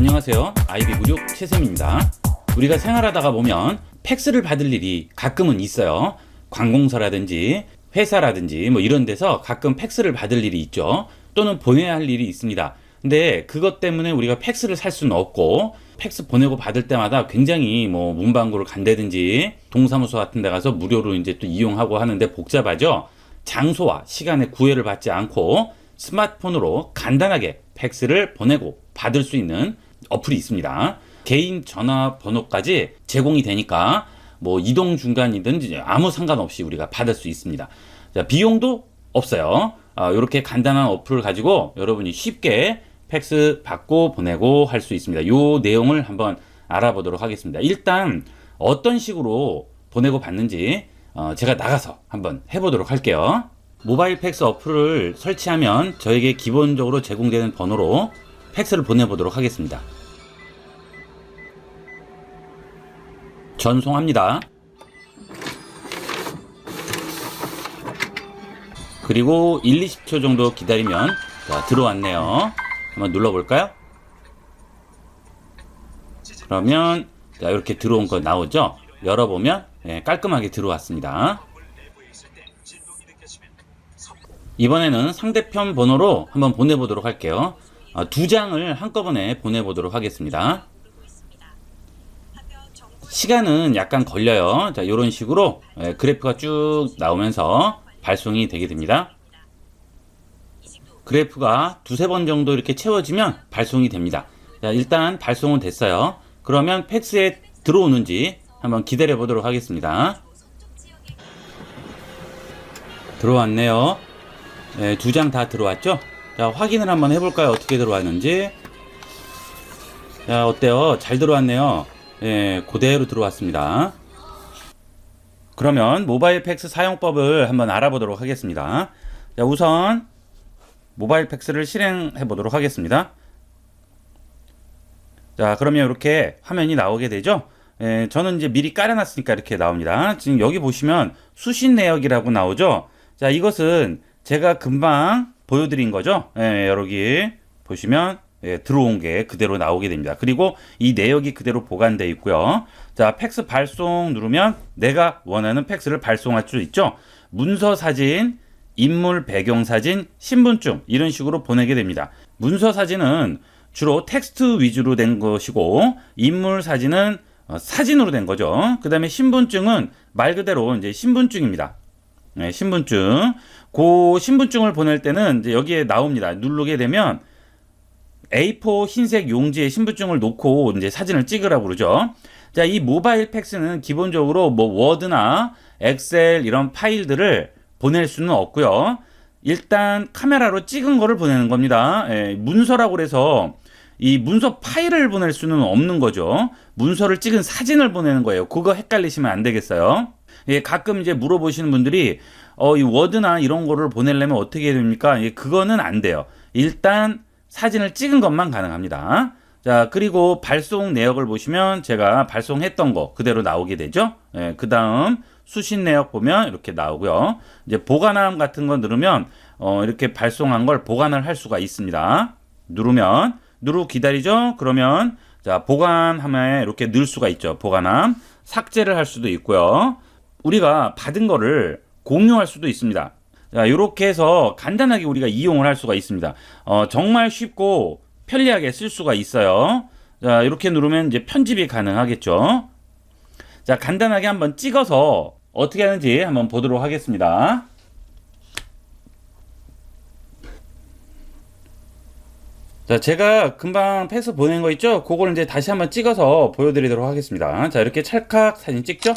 안녕하세요. 아이비96 최샘입니다. 우리가 생활하다가 보면 팩스를 받을 일이 가끔은 있어요. 관공서라든지 회사라든지 뭐 이런 데서 가끔 팩스를 받을 일이 있죠. 또는 보내야 할 일이 있습니다. 근데 그것 때문에 우리가 팩스를 살 수는 없고 팩스 보내고 받을 때마다 굉장히 뭐 문방구를 간다든지 동사무소 같은 데 가서 무료로 이제 또 이용하고 하는데 복잡하죠. 장소와 시간에 구애를 받지 않고 스마트폰으로 간단하게 팩스를 보내고 받을 수 있는 어플이 있습니다. 개인 전화번호까지 제공이 되니까 뭐 이동 중간이든지 아무 상관없이 우리가 받을 수 있습니다. 자, 비용도 없어요. 이렇게 간단한 어플을 가지고 여러분이 쉽게 팩스 받고 보내고 할 수 있습니다. 요 내용을 한번 알아보도록 하겠습니다. 일단 어떤 식으로 보내고 받는지 어, 제가 나가서 한번 해보도록 할게요. 모바일 팩스 어플을 설치하면 저에게 기본적으로 제공되는 번호로 팩스를 보내보도록 하겠습니다. 전송합니다. 그리고 1, 20초 정도 기다리면 자, 들어왔네요. 한번 눌러볼까요? 그러면 자, 이렇게 들어온 거 나오죠? 열어보면 예, 깔끔하게 들어왔습니다. 이번에는 상대편 번호로 한번 보내보도록 할게요. 아, 두 장을 한꺼번에 보내보도록 하겠습니다. 시간은 약간 걸려요. 자, 이런 식으로 예, 그래프가 쭉 나오면서 발송이 되게 됩니다. 그래프가 두세 번 정도 이렇게 채워지면 발송이 됩니다. 자, 일단 발송은 됐어요. 그러면 팩스에 들어오는지 한번 기다려 보도록 하겠습니다. 들어왔네요. 네, 두장 다 들어왔죠? 자, 확인을 한번 해볼까요? 어떻게 들어왔는지. 자, 어때요? 잘 들어왔네요. 예, 그대로 들어왔습니다. 그러면 모바일 팩스 사용법을 한번 알아보도록 하겠습니다. 자, 우선 모바일 팩스를 실행해 보도록 하겠습니다. 자, 그러면 이렇게 화면이 나오게 되죠? 예, 저는 이제 미리 깔아놨으니까 이렇게 나옵니다. 지금 여기 보시면 수신 내역이라고 나오죠? 자, 이것은 제가 금방 보여드린 거죠? 예, 여기 보시면 예, 들어온 게 그대로 나오게 됩니다. 그리고 이 내역이 그대로 보관되어 있고요. 자, 팩스 발송 누르면 내가 원하는 팩스를 발송할 수 있죠. 문서 사진, 인물 배경 사진, 신분증 이런 식으로 보내게 됩니다. 문서 사진은 주로 텍스트 위주로 된 것이고 인물 사진은 어, 사진으로 된 거죠. 그 다음에 신분증은 말 그대로 이제 신분증입니다. 네, 신분증. 그 신분증을 보낼 때는 이제 여기에 나옵니다. 누르게 되면 A4 흰색 용지에 신분증을 놓고 이제 사진을 찍으라고 그러죠. 자, 이 모바일 팩스는 기본적으로 뭐 워드나 엑셀 이런 파일들을 보낼 수는 없고요. 일단 카메라로 찍은 거를 보내는 겁니다. 예, 문서라고 그래서 이 문서 파일을 보낼 수는 없는 거죠. 문서를 찍은 사진을 보내는 거예요. 그거 헷갈리시면 안 되겠어요. 예, 가끔 이제 물어보시는 분들이 어, 이 워드나 이런 거를 보내려면 어떻게 해야 됩니까? 예, 그거는 안 돼요. 일단 사진을 찍은 것만 가능합니다. 자, 그리고 발송 내역을 보시면 제가 발송했던 거 그대로 나오게 되죠. 예, 그 다음 수신 내역 보면 이렇게 나오고요. 이제 보관함 같은 거 누르면 어, 이렇게 발송한 걸 보관을 할 수가 있습니다. 누르면 누르 기다리죠. 그러면 자 보관함에 이렇게 넣을 수가 있죠. 보관함 삭제를 할 수도 있고요. 우리가 받은 거를 공유할 수도 있습니다. 자, 이렇게 해서 간단하게 우리가 이용을 할 수가 있습니다. 어, 정말 쉽고 편리하게 쓸 수가 있어요. 자, 이렇게 누르면 이제 편집이 가능하겠죠. 자, 간단하게 한번 찍어서 어떻게 하는지 한번 보도록 하겠습니다. 자, 제가 금방 패스 보낸 거 있죠? 그걸 이제 다시 한번 찍어서 보여드리도록 하겠습니다. 자, 이렇게 찰칵 사진 찍죠?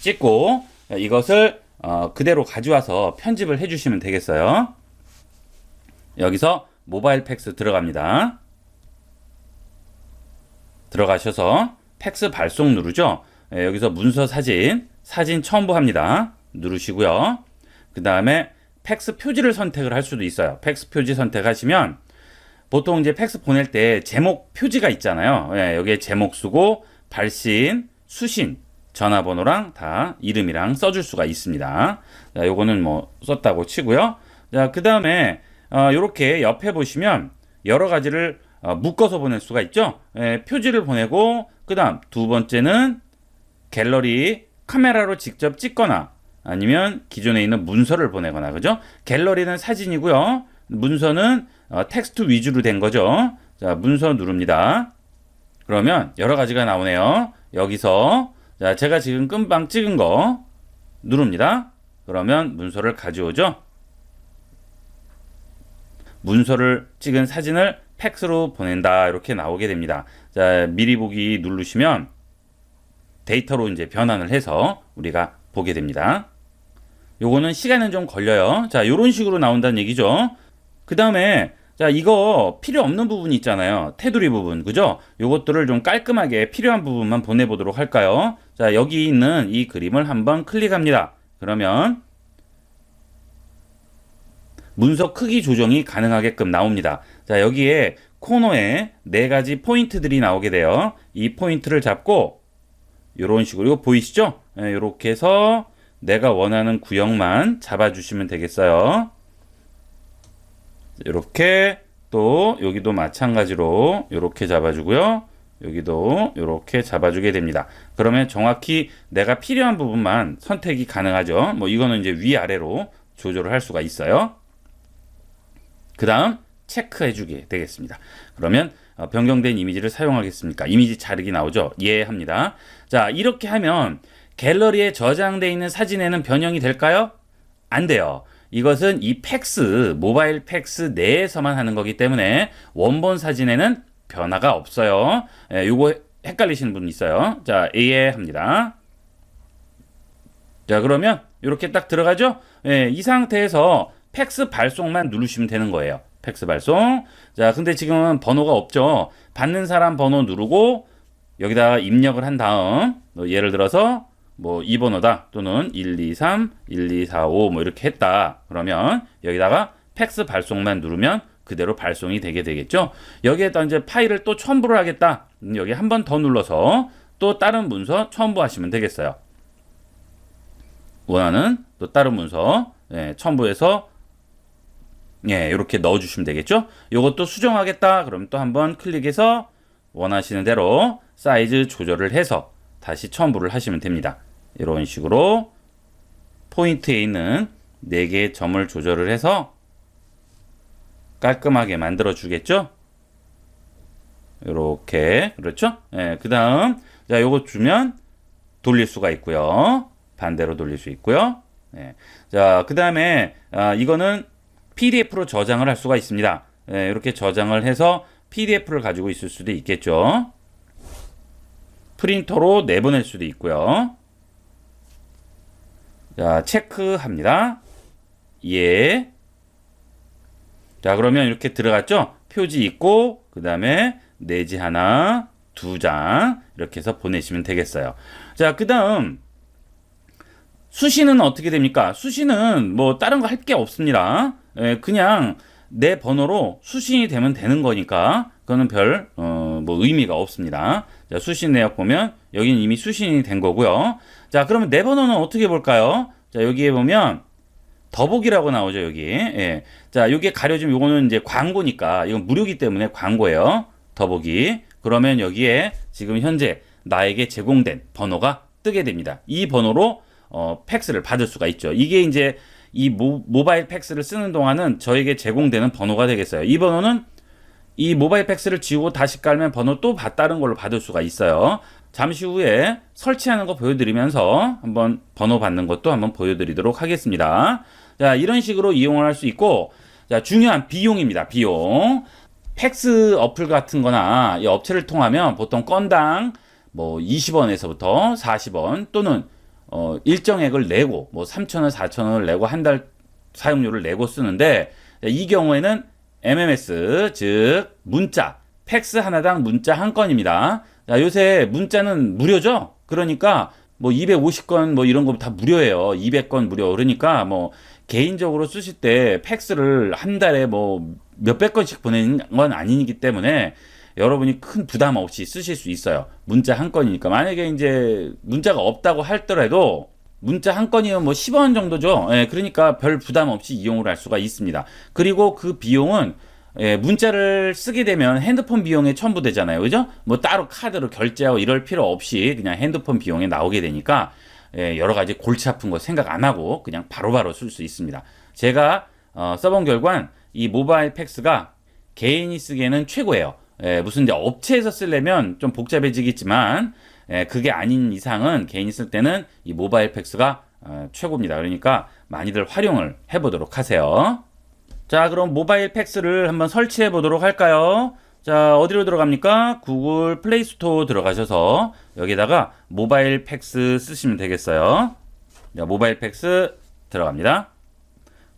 찍고 이것을 어, 그대로 가져와서 편집을 해주시면 되겠어요. 여기서 모바일 팩스 들어갑니다. 들어가셔서 팩스 발송 누르죠. 예, 여기서 문서 사진, 사진 첨부합니다. 누르시고요. 그 다음에 팩스 표지를 선택을 할 수도 있어요. 팩스 표지 선택하시면 보통 이제 팩스 보낼 때 제목 표지가 있잖아요. 예, 여기에 제목 쓰고 발신, 수신, 전화번호랑 다 이름이랑 써줄 수가 있습니다. 자, 요거는 뭐 썼다고 치고요. 자, 그 다음에 어, 요렇게 옆에 보시면 여러 가지를 어, 묶어서 보낼 수가 있죠. 예, 표지를 보내고 그 다음 두 번째는 갤러리 카메라로 직접 찍거나 아니면 기존에 있는 문서를 보내거나 그죠? 갤러리는 사진이고요. 문서는 어, 텍스트 위주로 된 거죠. 자, 문서 누릅니다. 그러면 여러 가지가 나오네요. 여기서 자, 제가 지금 금방 찍은 거 누릅니다. 그러면 문서를 가져오죠. 문서를 찍은 사진을 팩스로 보낸다 이렇게 나오게 됩니다. 자, 미리 보기 누르시면 데이터로 이제 변환을 해서 우리가 보게 됩니다. 요거는 시간은 좀 걸려요. 자, 요런 식으로 나온다는 얘기죠. 그 다음에 자, 이거 필요 없는 부분이 있잖아요. 테두리 부분. 그죠? 요것들을 좀 깔끔하게 필요한 부분만 보내보도록 할까요? 자, 여기 있는 이 그림을 한번 클릭합니다. 그러면 문서 크기 조정이 가능하게끔 나옵니다. 자, 여기에 코너에 네 가지 포인트들이 나오게 돼요. 이 포인트를 잡고 이런 식으로 이거 보이시죠? 이렇게 해서 내가 원하는 구역만 잡아주시면 되겠어요. 이렇게 또 여기도 마찬가지로 이렇게 잡아주고요. 여기도 이렇게 잡아주게 됩니다. 그러면 정확히 내가 필요한 부분만 선택이 가능하죠. 뭐 이거는 이제 위아래로 조절을 할 수가 있어요. 그 다음 체크해 주게 되겠습니다. 그러면 어, 변경된 이미지를 사용하겠습니까? 이미지 자르기 나오죠? 예 합니다. 자 이렇게 하면 갤러리에 저장되어 있는 사진에는 변형이 될까요? 안 돼요. 이것은 이 팩스, 모바일 팩스 내에서만 하는 거기 때문에 원본 사진에는 변화가 없어요. 예, 요거 헷갈리시는 분 있어요. 자, 예 합니다. 자, 그러면 이렇게 딱 들어가죠? 예, 이 상태에서 팩스 발송만 누르시면 되는 거예요. 팩스 발송. 자, 근데 지금은 번호가 없죠. 받는 사람 번호 누르고 여기다가 입력을 한 다음 뭐 예를 들어서 뭐 2번호다 또는 1, 2, 3, 1, 2, 4, 5 뭐 이렇게 했다. 그러면 여기다가 팩스 발송만 누르면 그대로 발송이 되게 되겠죠. 여기에다 이제 파일을 또 첨부를 하겠다. 음, 여기 한 번 더 눌러서 또 다른 문서 첨부하시면 되겠어요. 원하는 또 다른 문서 예, 첨부해서 예, 이렇게 넣어 주시면 되겠죠? 요것도 수정하겠다. 그럼 또 한번 클릭해서 원하시는 대로 사이즈 조절을 해서 다시 첨부를 하시면 됩니다. 이런 식으로 포인트에 있는 4개의 점을 조절을 해서 깔끔하게 만들어 주겠죠? 이렇게 그렇죠? 예, 그 다음 자 요거 주면 돌릴 수가 있고요. 반대로 돌릴 수 있고요. 예, 자그 다음에 아, 이거는 PDF로 저장을 할 수가 있습니다. 예, 이렇게 저장을 해서 PDF를 가지고 있을 수도 있겠죠. 프린터로 내보낼 수도 있고요. 자, 체크합니다. 예. 자, 그러면 이렇게 들어갔죠? 표지 있고, 그 다음에 내지 하나, 두 장, 이렇게 해서 보내시면 되겠어요. 자, 그 다음, 수시는 어떻게 됩니까? 수시는 뭐 다른 거 할 게 없습니다. 예, 그냥 내 번호로 수신이 되면 되는 거니까 그거는 별, 어, 뭐 의미가 없습니다. 자, 수신 내역 보면 여기는 이미 수신이 된 거고요. 자, 그러면 내 번호는 어떻게 볼까요? 자, 여기에 보면 더보기라고 나오죠, 여기. 예. 자, 여기에 가려지면 요거는 이제 광고니까 이건 무료기 때문에 광고예요. 더보기. 그러면 여기에 지금 현재 나에게 제공된 번호가 뜨게 됩니다. 이 번호로 어, 팩스를 받을 수가 있죠. 이게 이제 이 모, 모바일 팩스를 쓰는 동안은 저에게 제공되는 번호가 되겠어요. 이 번호는 이 모바일 팩스를 지우고 다시 깔면 번호 또 다른 걸로 받을 수가 있어요. 잠시 후에 설치하는 거 보여드리면서 한번 번호 받는 것도 한번 보여드리도록 하겠습니다. 자, 이런 식으로 이용을 할 수 있고, 자, 중요한 비용입니다. 비용. 팩스 어플 같은 거나 이 업체를 통하면 보통 건당 뭐 20원에서부터 40원 또는 어, 일정액을 내고 뭐 3,000원, 4,000원을 내고 한 달 사용료를 내고 쓰는데 이 경우에는 MMS 즉 문자 팩스 하나당 문자 한 건입니다. 자, 요새 문자는 무료죠? 그러니까 뭐 250건 뭐 이런 거 다 무료예요. 200건 무료. 그러니까 뭐 개인적으로 쓰실 때 팩스를 한 달에 뭐 몇백 건씩 보내는 건 아니기 때문에 여러분이 큰 부담 없이 쓰실 수 있어요. 문자 한 건이니까. 만약에 이제 문자가 없다고 할더라도 문자 한 건이면 뭐 10원 정도죠. 예, 그러니까 별 부담 없이 이용을 할 수가 있습니다. 그리고 그 비용은 예, 문자를 쓰게 되면 핸드폰 비용에 첨부되잖아요. 그죠? 뭐 따로 카드로 결제하고 이럴 필요 없이 그냥 핸드폰 비용에 나오게 되니까 예, 여러 가지 골치 아픈 거 생각 안 하고 그냥 바로바로 쓸 수 있습니다. 제가 어, 써본 결과는 이 모바일 팩스가 개인이 쓰기에는 최고예요. 예, 무슨 이제 업체에서 쓰려면 좀 복잡해지겠지만 예, 그게 아닌 이상은 개인이 쓸 때는 이 모바일 팩스가 어, 최고입니다. 그러니까 많이들 활용을 해보도록 하세요. 자, 그럼 모바일 팩스를 한번 설치해 보도록 할까요? 자, 어디로 들어갑니까? 구글 플레이 스토어 들어가셔서 여기다가 모바일 팩스 쓰시면 되겠어요. 자, 모바일 팩스 들어갑니다.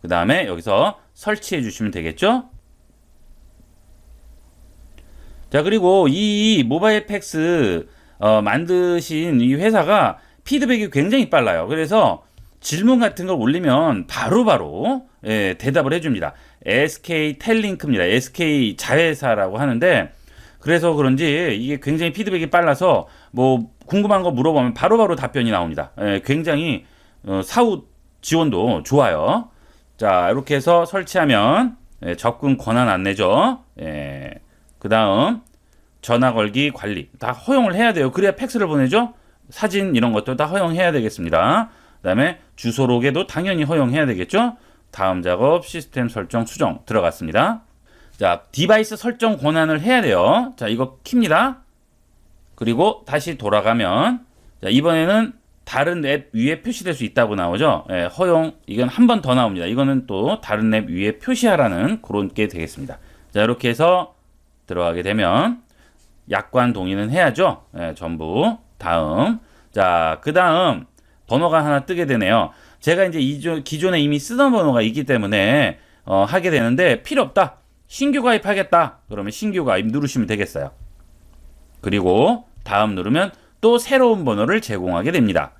그 다음에 여기서 설치해 주시면 되겠죠? 자, 그리고 이 모바일 팩스 어, 만드신 이 회사가 피드백이 굉장히 빨라요. 그래서 질문 같은 걸 올리면 바로 바로 예, 대답을 해줍니다. SK 텔링크입니다. SK 자회사라고 하는데 그래서 그런지 이게 굉장히 피드백이 빨라서 뭐 궁금한 거 물어보면 바로 바로 답변이 나옵니다. 예, 굉장히 어, 사후 지원도 좋아요. 자 이렇게 해서 설치하면 예, 접근 권한 안내죠. 예, 그 다음 전화 걸기 관리 다 허용을 해야 돼요. 그래야 팩스를 보내죠. 사진 이런 것도 다 허용해야 되겠습니다. 그다음에 주소록에도 당연히 허용해야 되겠죠. 다음 작업 시스템 설정 수정 들어갔습니다. 자, 디바이스 설정 권한을 해야 돼요. 자, 이거 킵니다. 그리고 다시 돌아가면 자, 이번에는 다른 앱 위에 표시될 수 있다고 나오죠. 예, 허용 이건 한 번 더 나옵니다. 이거는 또 다른 앱 위에 표시하라는 그런 게 되겠습니다. 자, 이렇게 해서 들어가게 되면 약관 동의는 해야죠. 예, 전부 다음 자, 그 다음 번호가 하나 뜨게 되네요. 제가 이제 이조, 기존에 이미 쓰던 번호가 있기 때문에 어, 하게 되는데 필요 없다. 신규 가입하겠다. 그러면 신규 가입 누르시면 되겠어요. 그리고 다음 누르면 또 새로운 번호를 제공하게 됩니다.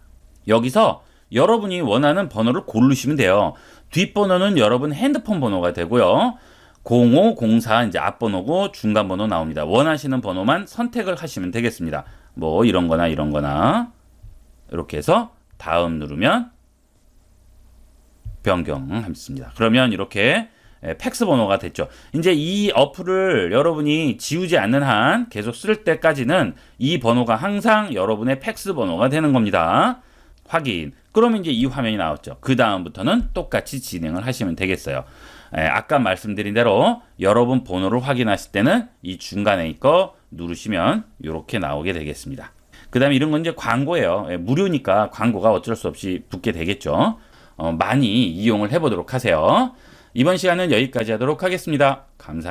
여기서 여러분이 원하는 번호를 고르시면 돼요. 뒷번호는 여러분 핸드폰 번호가 되고요. 0504 이제 앞번호고 중간 번호 나옵니다. 원하시는 번호만 선택을 하시면 되겠습니다. 뭐 이런 거나 이런 거나 이렇게 해서 다음 누르면 변경합니다. 그러면 이렇게 예, 팩스 번호가 됐죠. 이제 이 어플을 여러분이 지우지 않는 한 계속 쓸 때까지는 이 번호가 항상 여러분의 팩스 번호가 되는 겁니다. 확인. 그러면 이제 이 화면이 나왔죠. 그 다음부터는 똑같이 진행을 하시면 되겠어요. 예, 아까 말씀드린 대로 여러분 번호를 확인하실 때는 이 중간에 있거 누르시면 이렇게 나오게 되겠습니다. 그 다음에 이런 건 이제 광고예요. 예, 무료니까 광고가 어쩔 수 없이 붙게 되겠죠. 어, 많이 이용을 해보도록 하세요. 이번 시간은 여기까지 하도록 하겠습니다. 감사합니다.